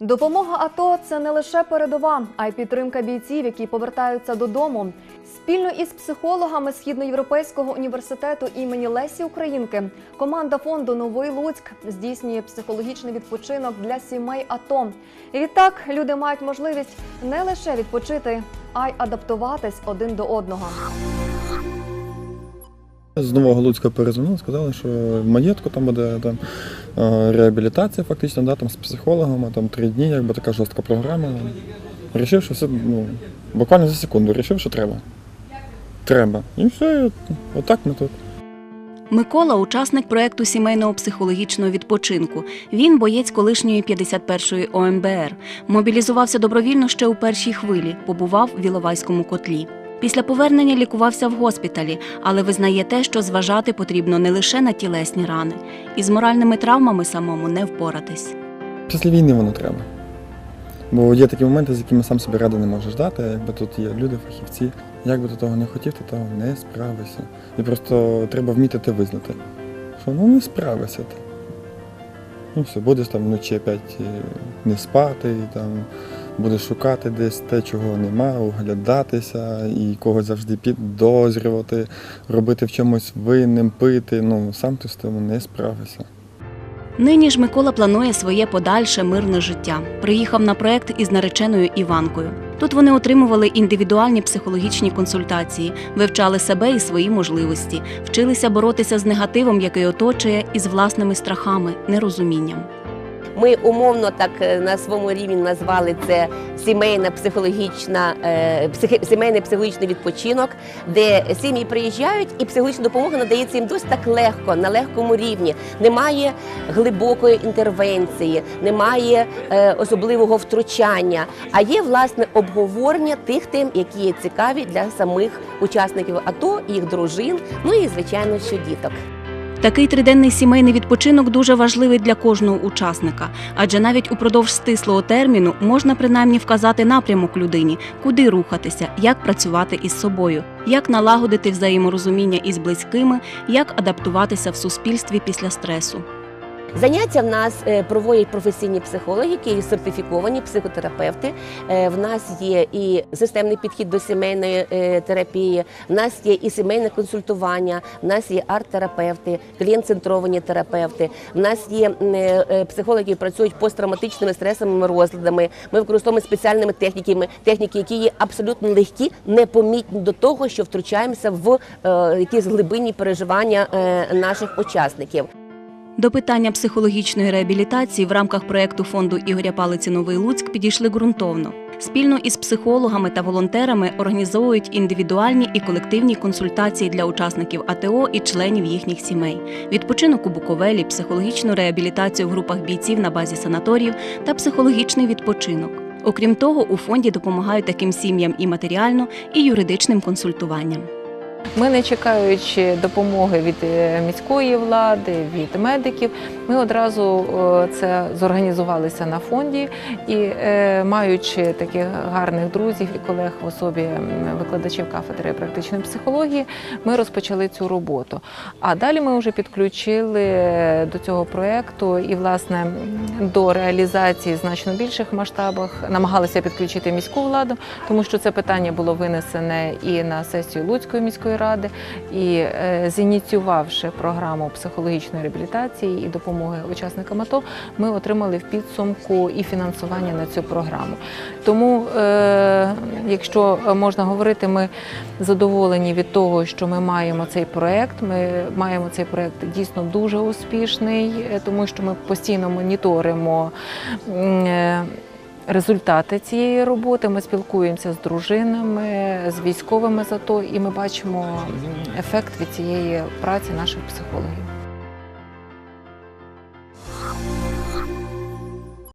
Допомога АТО це не лише передова, а й підтримка бійців, які повертаються додому. Спільно із психологами Східноєвропейського університету імені Лесі Українки команда фонду Новий Луцьк здійснює психологічний відпочинок для сімей АТО. І відтак люди мають можливість не лише відпочити, а й адаптуватись один до одного. З Нового Луцька перезвонили, сказали, що маєтку там буде там, реабілітація фактично, да, там, з психологами, там три дні, якби така жорстка програма. Рішив, що все, ну, буквально за секунду, рішив, що треба. Треба. І все, отак ми тут. Микола учасник проекту сімейного психологічного відпочинку. Він боєць колишньої 51-ї ОМБР. Мобілізувався добровільно ще у першій хвилі, побував в Іловайському котлі. Після повернення лікувався в госпіталі, але визнає те, що зважати потрібно не лише на тілесні рани. Із моральними травмами самому не впоратись. Після війни воно треба. Бо є такі моменти, з якими сам собі ради не можеш дати, якби тут є люди, фахівці. Як би ти того не хотів, ти того не справишся. І просто треба вміти те визнати. Що ну не справишся ти. Ну все, будеш там вночі опять е, не спати, і там будеш шукати десь те, чого нема, оглядатися і когось завжди підозрювати, робити в чомусь винним, пити. Ну сам ти з тим не справишся. Нині ж Микола планує своє подальше мирне життя. Приїхав на проект із нареченою Іванкою. Тут вони отримували індивідуальні психологічні консультації, вивчали себе і свої можливості, вчилися боротися з негативом, який оточує, і з власними страхами, нерозумінням. Ми умовно так е, на своєму рівні назвали це сімейна психологічна е, психи, сімейний психологічний відпочинок, де сім'ї приїжджають, і психологічна допомога надається їм досить так легко, на легкому рівні. Немає глибокої інтервенції, немає е, особливого втручання, а є власне обговорення тих тем, які є цікаві для самих учасників АТО, їх дружин, ну і звичайно, що діток. Такий триденний сімейний відпочинок дуже важливий для кожного учасника, адже навіть упродовж стислого терміну можна принаймні вказати напрямок людині, куди рухатися, як працювати із собою, як налагодити взаєморозуміння із близькими, як адаптуватися в суспільстві після стресу. Заняття в нас е, проводять професійні психологи, які є сертифіковані психотерапевти. Е, В нас є і системний підхід до сімейної е, терапії, в нас є і сімейне консультування, в нас є арт-терапевти, клієнт-центровані терапевти. В нас є психологи, які працюють посттравматичними стресовими розладами. Ми використовуємо спеціальними техніками, техніки, які є абсолютно легкі, непомітні до того, що втручаємося в якісь глибинні переживання наших учасників. До питання психологічної реабілітації в рамках проекту фонду Ігоря Палиці Новий Луцьк підійшли ґрунтовно. Спільно із психологами та волонтерами організовують індивідуальні і колективні консультації для учасників АТО і членів їхніх сімей, відпочинок у Буковелі, психологічну реабілітацію в групах бійців на базі санаторіїв та психологічний відпочинок. Окрім того, у фонді допомагають таким сім'ям і матеріально, і юридичним консультуванням. Ми, не чекаючи допомоги від е, міської влади, від медиків, ми одразу е, це зорганізувалися на фонді і, е, маючи таких гарних друзів і колег в особі викладачів кафедри практичної психології, ми розпочали цю роботу. А далі ми вже підключили до цього проєкту і, власне, до реалізації значно більших масштабах намагалися підключити міську владу, тому що це питання було винесене і на сесію Луцької міської ради, і е, зініціювавши програму психологічної реабілітації і допомоги учасникам АТО, ми отримали в підсумку і фінансування на цю програму. Тому, е, якщо можна говорити, ми задоволені від того, що ми маємо цей проект. Ми маємо цей проект дійсно дуже успішний, е, тому що ми постійно моніторимо. Результати цієї роботи. Ми спілкуємося з дружинами, з військовими за то, і ми бачимо ефект від цієї праці наших психологів.